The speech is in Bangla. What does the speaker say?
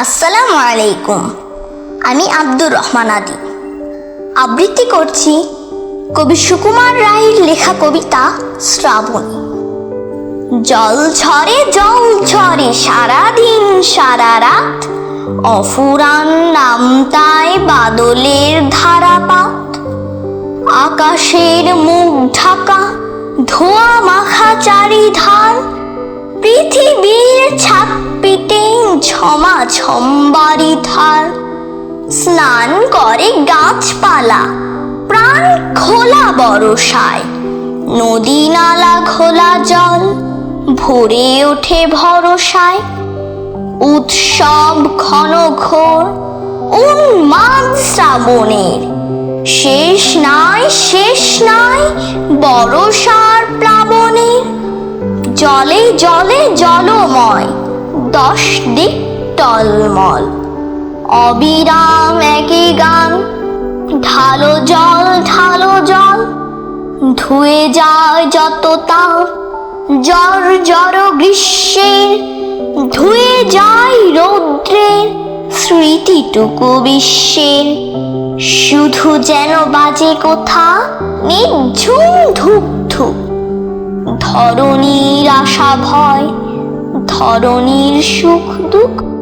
আসসালামু আলাইকুম। আমি আব্দুর রহমান আদি। আবৃত্তি করছি কবি সুকুমার রায়ের লেখা কবিতা শ্রাবণী। জল ঝরে জল ঝরে, সারাদিন, সারা রাত। অফুরান নাম তাই বাদলের ধারাপাত। আকাশের মুখ ঢাকা, ধোয়া মাখা চারিধার পৃথিবীর ছাপ পিটে ঝমা ঝম্বারি ধার। স্নান করে গাছপালা, প্রাণ খোলা বরসায়। নদী নালা খোলা জল, ভরে ওঠে ভরসায়। উৎসব ঘন ঘোর, উন্মাদ শ্রাবণের। শেষ নাই শেষ নাই বরসার প্লাবনের জলে জলে দশ দিক টলমল। অবিরাম একই গান, ঢালো জল ঢালো জল, ধুয়ে যায় যত তাপ, জ্বর জড় গ্রীষ্মের ধুয়ে যায় রৌদ্রের স্মৃতিটুকু বিশ্বের শুধু যেন বাজে কোথা নিঝুম ধূপ ধূপ ধরণীর আশা ভয় ধরণীর সুখ দুঃখ